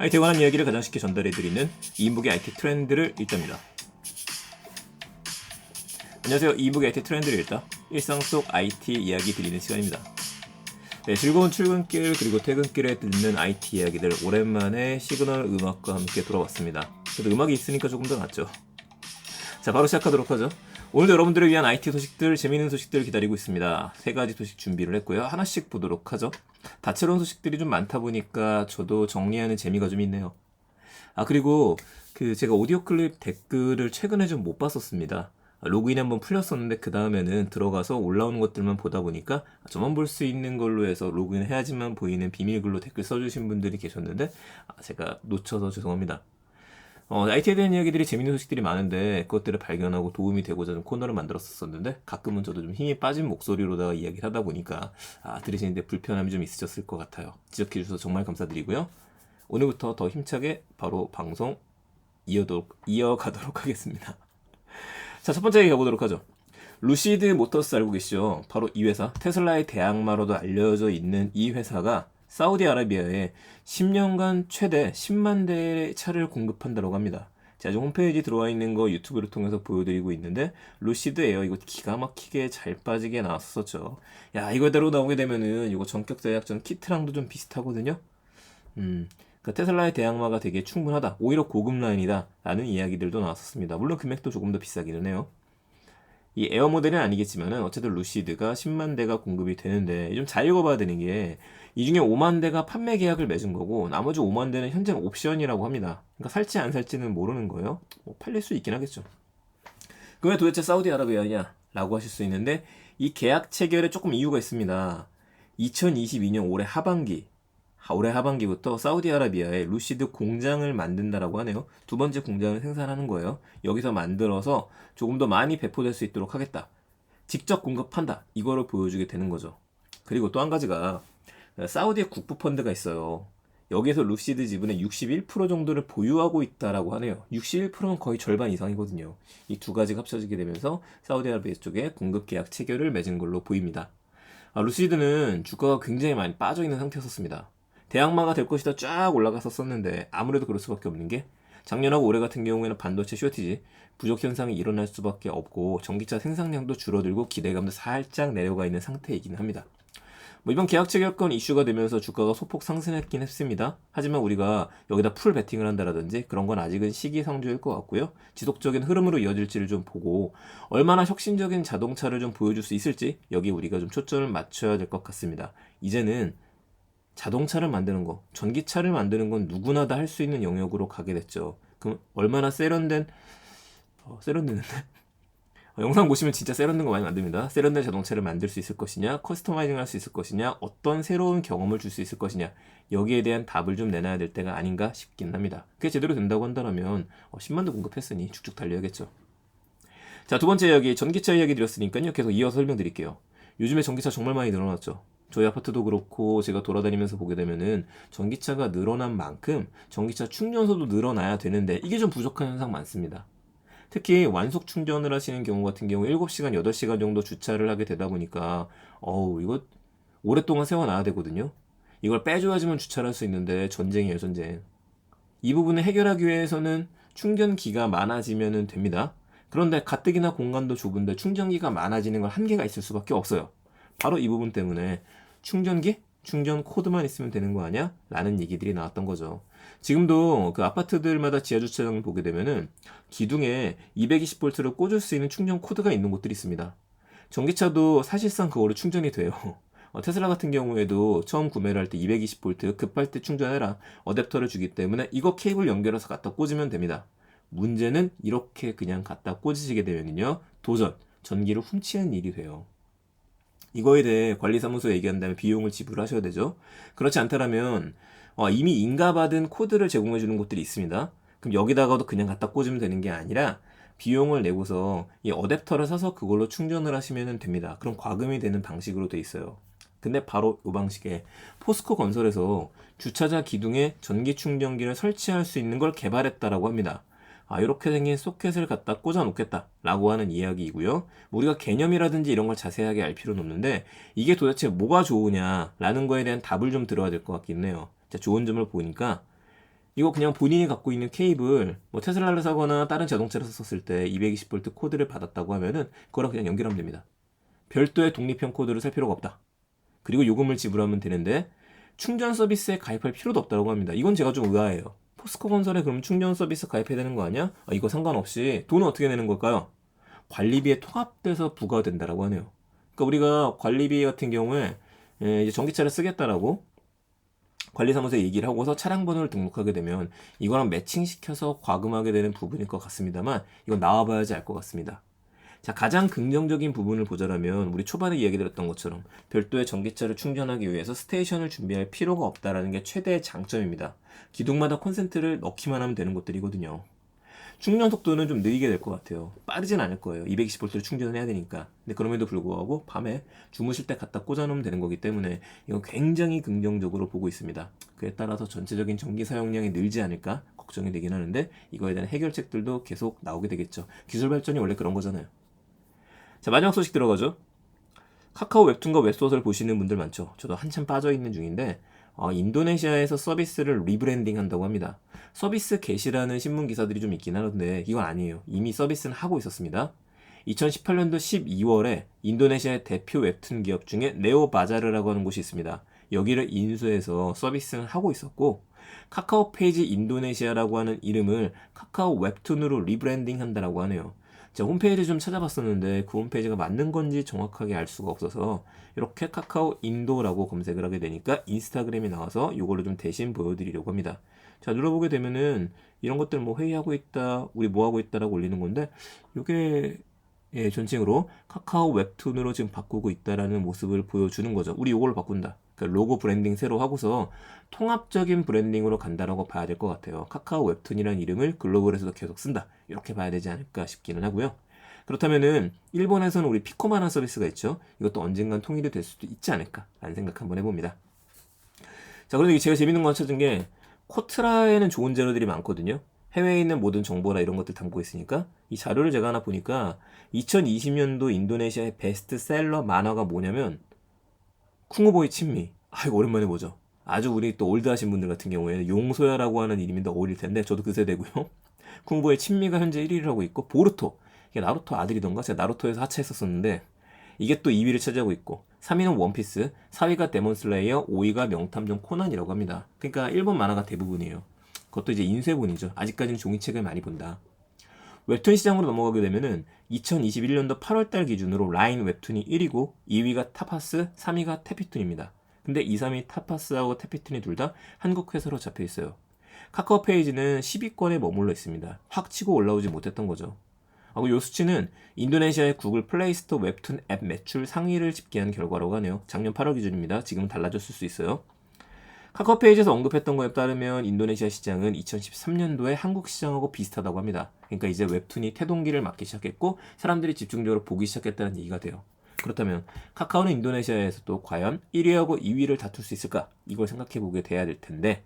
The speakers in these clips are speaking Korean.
IT에 관한 이야기를 가장 쉽게 전달해드리는 이인북의 IT 트렌드를 읽답니다. 안녕하세요. 이인북의 IT 트렌드를 읽다. 일상 속 IT 이야기 드리는 시간입니다. 네, 즐거운 출근길 그리고 퇴근길에 듣는 IT 이야기들 오랜만에 시그널 음악과 함께 돌아왔습니다. 그래도 음악이 있으니까 조금 더 낫죠. 자, 바로 시작하도록 하죠. 오늘도 여러분들을 위한 IT 소식들, 재미있는 소식들 기다리고 있습니다. 세 가지 소식 준비를 했고요. 하나씩 보도록 하죠. 다채로운 소식들이 좀 많다 보니까 저도 정리하는 재미가 좀 있네요. 아, 그리고 그 제가 오디오 클립 댓글을 최근에 좀 못 봤었습니다. 아, 로그인 한번 풀렸었는데 그 다음에는 들어가서 올라오는 것들만 보다 보니까 저만 볼 수 있는 걸로 해서 로그인 해야지만 보이는 비밀글로 댓글 써주신 분들이 계셨는데 아, 제가 놓쳐서 죄송합니다. 어, IT에 대한 이야기들이 재밌는 소식들이 많은데 그것들을 발견하고 도움이 되고자 좀 코너를 만들었었는데 가끔은 저도 좀 힘이 빠진 목소리로다가 이야기를 하다 보니까 아, 들으시는데 불편함이 좀 있으셨을 것 같아요. 지적해 주셔서 정말 감사드리고요. 오늘부터 더 힘차게 바로 방송 이어도록, 이어가도록 하겠습니다. 자, 첫 번째 얘기 가보도록 하죠. 루시드 모터스 알고 계시죠? 바로 이 회사, 테슬라의 대항마로도 알려져 있는 이 회사가 사우디아라비아에 10년간 최대 10만 대의 차를 공급한다고 합니다. 제가 지금 홈페이지 들어와 있는 거 유튜브를 통해서 보여드리고 있는데 루시드 에어 이거 기가 막히게 잘 빠지게 나왔었죠. 야 이거대로 나오게 되면은 이거 전격 제약전 키트랑도 좀 비슷하거든요. 음, 그 테슬라의 대항마가 되게 충분하다. 오히려 고급 라인이다. 라는 이야기들도 나왔었습니다. 물론 금액도 조금 더 비싸기는 해요. 이 에어 모델은 아니겠지만은 어쨌든 루시드가 10만 대가 공급이 되는데 좀 잘 읽어봐야 되는 게 이 중에 5만 대가 판매 계약을 맺은 거고 나머지 5만 대는 현재는 옵션이라고 합니다. 그러니까 살지 안 살지는 모르는 거예요. 뭐 팔릴 수 있긴 하겠죠. 그왜 도대체 사우디아라비아냐? 라고 하실 수 있는데 이 계약 체결에 조금 이유가 있습니다. 2022년 올해 하반기 올해 하반기부터 사우디아라비아에 루시드 공장을 만든다라고 하네요. 두 번째 공장을 생산하는 거예요. 여기서 만들어서 조금 더 많이 배포될 수 있도록 하겠다. 직접 공급한다. 이거를 보여주게 되는 거죠. 그리고 또 한 가지가 사우디의 국부 펀드가 있어요. 여기에서 루시드 지분의 61% 정도를 보유하고 있다라고 하네요. 61%는 거의 절반 이상이거든요. 이 두 가지가 합쳐지게 되면서 사우디아라비아 쪽에 공급 계약 체결을 맺은 걸로 보입니다. 아, 루시드는 주가가 굉장히 많이 빠져 있는 상태였었습니다. 대항마가 될 것이다 쫙 올라갔었었는데 아무래도 그럴 수밖에 없는 게 작년하고 올해 같은 경우에는 반도체 쇼티지 부족 현상이 일어날 수밖에 없고 전기차 생산량도 줄어들고 기대감도 살짝 내려가 있는 상태이긴 합니다. 뭐 이번 계약 체결권 이슈가 되면서 주가가 소폭 상승했긴 했습니다. 하지만 우리가 여기다 풀 베팅을 한다라든지 그런 건 아직은 시기상조일 것 같고요. 지속적인 흐름으로 이어질지를 좀 보고 얼마나 혁신적인 자동차를 좀 보여줄 수 있을지 여기 우리가 좀 초점을 맞춰야 될 것 같습니다. 이제는 자동차를 만드는 거, 전기차를 만드는 건 누구나 다 할 수 있는 영역으로 가게 됐죠. 그럼 얼마나 세련된 어, 세련되는데 어, 영상 보시면 진짜 세련된 거 많이 만듭니다. 세련된 자동차를 만들 수 있을 것이냐, 커스터마이징 할 수 있을 것이냐, 어떤 새로운 경험을 줄 수 있을 것이냐, 여기에 대한 답을 좀 내놔야 될 때가 아닌가 싶긴 합니다. 그게 제대로 된다고 한다면 어, 10만도 공급했으니 쭉쭉 달려야겠죠. 자, 두 번째 이야기, 전기차 이야기 드렸으니까요. 계속 이어서 설명드릴게요. 요즘에 전기차 정말 많이 늘어났죠. 저희 아파트도 그렇고 제가 돌아다니면서 보게 되면은 전기차가 늘어난 만큼 전기차 충전소도 늘어나야 되는데 이게 좀 부족한 현상 많습니다. 특히 완속 충전을 하시는 경우 같은 경우 7시간, 8시간 정도 주차를 하게 되다 보니까 어우 이거 오랫동안 세워놔야 되거든요. 이걸 빼줘야지만 주차를 할 수 있는데 전쟁이에요 전쟁. 이 부분을 해결하기 위해서는 충전기가 많아지면 됩니다. 그런데 가뜩이나 공간도 좁은데 충전기가 많아지는 건 한계가 있을 수밖에 없어요. 바로 이 부분 때문에 충전기? 충전 코드만 있으면 되는 거 아니야? 라는 얘기들이 나왔던 거죠. 지금도 그 아파트들마다 지하주차장을 보게 되면은 기둥에 220V를 꽂을 수 있는 충전 코드가 있는 곳들이 있습니다. 전기차도 사실상 그거로 충전이 돼요. 어, 테슬라 같은 경우에도 처음 구매를 할 때 220V 급할 때 충전해라 어댑터를 주기 때문에 이거 케이블 연결해서 갖다 꽂으면 됩니다. 문제는 이렇게 그냥 갖다 꽂으시게 되면요 도전 전기를 훔치는 일이 돼요. 이거에 대해 관리사무소에 얘기한 다음에 비용을 지불하셔야 되죠. 그렇지 않다면 어, 이미 인가받은 코드를 제공해 주는 곳들이 있습니다. 그럼 여기다가도 그냥 갖다 꽂으면 되는 게 아니라 비용을 내고서 이 어댑터를 사서 그걸로 충전을 하시면 됩니다. 그럼 과금이 되는 방식으로 돼 있어요. 근데 바로 이 방식에 포스코 건설에서 주차장 기둥에 전기 충전기를 설치할 수 있는 걸 개발했다라고 합니다. 아, 이렇게 생긴 소켓을 갖다 꽂아 놓겠다 라고 하는 이야기이고요. 우리가 개념이라든지 이런 걸 자세하게 알 필요는 없는데 이게 도대체 뭐가 좋으냐 라는 거에 대한 답을 좀 들어야 될 것 같긴 해요. 자, 좋은 점을 보니까 이거 그냥 본인이 갖고 있는 케이블 뭐 테슬라를 사거나 다른 자동차를 썼을 때 220V 코드를 받았다고 하면은 그거랑 그냥 연결하면 됩니다. 별도의 독립형 코드를 살 필요가 없다. 그리고 요금을 지불하면 되는데 충전 서비스에 가입할 필요도 없다고 합니다. 이건 제가 좀 의아해요. 포스코 건설에 그럼 충전 서비스 가입해야 되는 거 아니야? 아, 이거 상관없이 돈은 어떻게 내는 걸까요? 관리비에 통합돼서 부과된다라고 하네요. 그러니까 우리가 관리비 같은 경우에 예, 이제 전기차를 쓰겠다라고 관리사무소에 얘기를 하고서 차량 번호를 등록하게 되면 이거랑 매칭시켜서 과금하게 되는 부분일 것 같습니다만 이건 나와봐야지 알 것 같습니다. 자, 가장 긍정적인 부분을 보자라면 우리 초반에 이야기 드렸던 것처럼 별도의 전기차를 충전하기 위해서 스테이션을 준비할 필요가 없다라는 게 최대의 장점입니다. 기둥마다 콘센트를 넣기만 하면 되는 것들이거든요. 충전 속도는 좀 느리게 될 것 같아요. 빠르진 않을 거예요. 220V를 충전을 해야 되니까. 근데 그럼에도 불구하고 밤에 주무실 때 갖다 꽂아놓으면 되는 거기 때문에 이건 굉장히 긍정적으로 보고 있습니다. 그에 따라서 전체적인 전기 사용량이 늘지 않을까 걱정이 되긴 하는데 이거에 대한 해결책들도 계속 나오게 되겠죠. 기술 발전이 원래 그런 거잖아요. 자 마지막 소식 들어가죠. 카카오 웹툰과 웹소설 보시는 분들 많죠. 저도 한참 빠져 있는 중인데 어, 인도네시아에서 서비스를 리브랜딩 한다고 합니다. 서비스 개시라는 신문 기사들이 좀 있긴 하는데 이건 아니에요. 이미 서비스는 하고 있었습니다. 2018년도 12월에 인도네시아의 대표 웹툰 기업 중에 네오바자르라고 하는 곳이 있습니다. 여기를 인수해서 서비스는 하고 있었고 카카오 페이지 인도네시아라고 하는 이름을 카카오 웹툰으로 리브랜딩 한다라고 하네요. 제가 홈페이지 좀 찾아봤었는데 그 홈페이지가 맞는 건지 정확하게 알 수가 없어서 이렇게 카카오 인도라고 검색을 하게 되니까 인스타그램이 나와서 이거를 좀 대신 보여드리려고 합니다. 자 눌러보게 되면은 이런 것들 뭐 회의하고 있다, 우리 뭐 하고 있다라고 올리는 건데 이게 예, 존칭으로 카카오 웹툰으로 지금 바꾸고 있다라는 모습을 보여주는 거죠. 우리 이걸로 바꾼다. 그러니까 로고 브랜딩 새로 하고서 통합적인 브랜딩으로 간다라고 봐야 될 것 같아요. 카카오 웹툰이라는 이름을 글로벌에서도 계속 쓴다. 이렇게 봐야 되지 않을까 싶기는 하고요. 그렇다면은 일본에서는 우리 피코마나 서비스가 있죠. 이것도 언젠간 통일이 될 수도 있지 않을까라는 생각 한번 해봅니다. 자, 그런데 제가 재밌는 거 찾은 게 코트라에는 좋은 재료들이 많거든요. 해외에 있는 모든 정보나 이런 것들 담고 있으니까 이 자료를 제가 하나 보니까 2020년도 인도네시아의 베스트셀러 만화가 뭐냐면 쿵우보이 친미. 아 이거 오랜만에 보죠. 아주 우리 또 올드하신 분들 같은 경우에는 용소야라고 하는 이름이 더 어울릴 텐데 저도 그 세대고요. 쿵보의 친미가 현재 1위를 하고 있고 보르토 이게 나루토 아들이던가 제가 나루토에서 하차했었었는데 이게 또 2위를 차지하고 있고 3위는 원피스 4위가 데몬슬레이어 5위가 명탐정 코난이라고 합니다 그러니까 일본 만화가 대부분이에요 그것도 이제 인쇄본이죠 아직까지는 종이책을 많이 본다 웹툰 시장으로 넘어가게 되면은 2021년도 8월달 기준으로 라인 웹툰이 1위고 2위가 타파스 3위가 테피툰입니다 근데 2, 3위 타파스하고 테피툰이 둘 다 한국 회사로 잡혀 있어요 카카오 페이지는 10위권에 머물러 있습니다. 확 치고 올라오지 못했던 거죠. 하고 이 수치는 인도네시아의 구글 플레이스토어 웹툰 앱 매출 상위를 집계한 결과라고 하네요. 작년 8월 기준입니다. 지금은 달라졌을 수 있어요. 카카오 페이지에서 언급했던 거에 따르면 인도네시아 시장은 2013년도에 한국 시장하고 비슷하다고 합니다. 그러니까 이제 웹툰이 태동기를 맞기 시작했고 사람들이 집중적으로 보기 시작했다는 얘기가 돼요. 그렇다면 카카오는 인도네시아에서도 과연 1위하고 2위를 다툴 수 있을까? 이걸 생각해 보게 돼야 될 텐데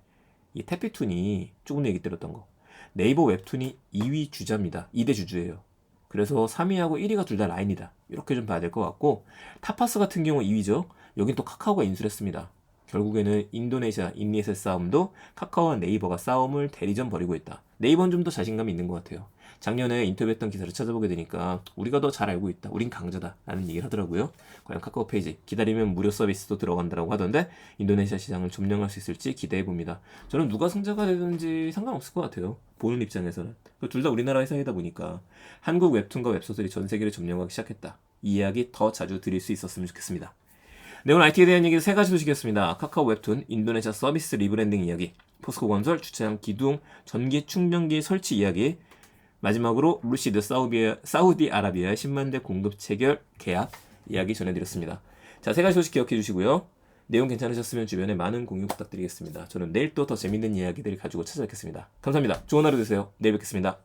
이 태피툰이 조금 얘기 드렸던 거. 네이버 웹툰이 2위 주자입니다. 2대 주주예요. 그래서 3위하고 1위가 둘 다 라인이다. 이렇게 좀 봐야 될 것 같고 타파스 같은 경우 2위죠. 여긴 또 카카오가 인수를 했습니다. 결국에는 인도네시아 인리에서 싸움도 카카오와 네이버가 싸움을 대리전 벌이고 있다. 네이버는 좀 더 자신감이 있는 것 같아요. 작년에 인터뷰했던 기사를 찾아보게 되니까 우리가 더 잘 알고 있다. 우린 강자다. 라는 얘기를 하더라고요. 과연 카카오 페이지 기다리면 무료 서비스도 들어간다라고 하던데 인도네시아 시장을 점령할 수 있을지 기대해 봅니다. 저는 누가 승자가 되든지 상관없을 것 같아요. 보는 입장에서는. 둘 다 우리나라 회사이다 보니까 한국 웹툰과 웹소설이 전 세계를 점령하기 시작했다. 이 이야기 더 자주 드릴 수 있었으면 좋겠습니다. 네, 오늘 IT에 대한 얘기 세 가지 소식이었습니다. 카카오 웹툰, 인도네시아 서비스 리브랜딩 이야기, 포스코 건설, 주차장 기둥, 전기 충전기 설치 이야기, 마지막으로 루시드 사우디, 사우디아라비아의 10만 대 공급 체결 계약 이야기 전해드렸습니다. 자, 세 가지 소식 기억해 주시고요. 내용 괜찮으셨으면 주변에 많은 공유 부탁드리겠습니다. 저는 내일 또 더 재밌는 이야기들 가지고 찾아뵙겠습니다. 감사합니다. 좋은 하루 되세요. 내일 뵙겠습니다.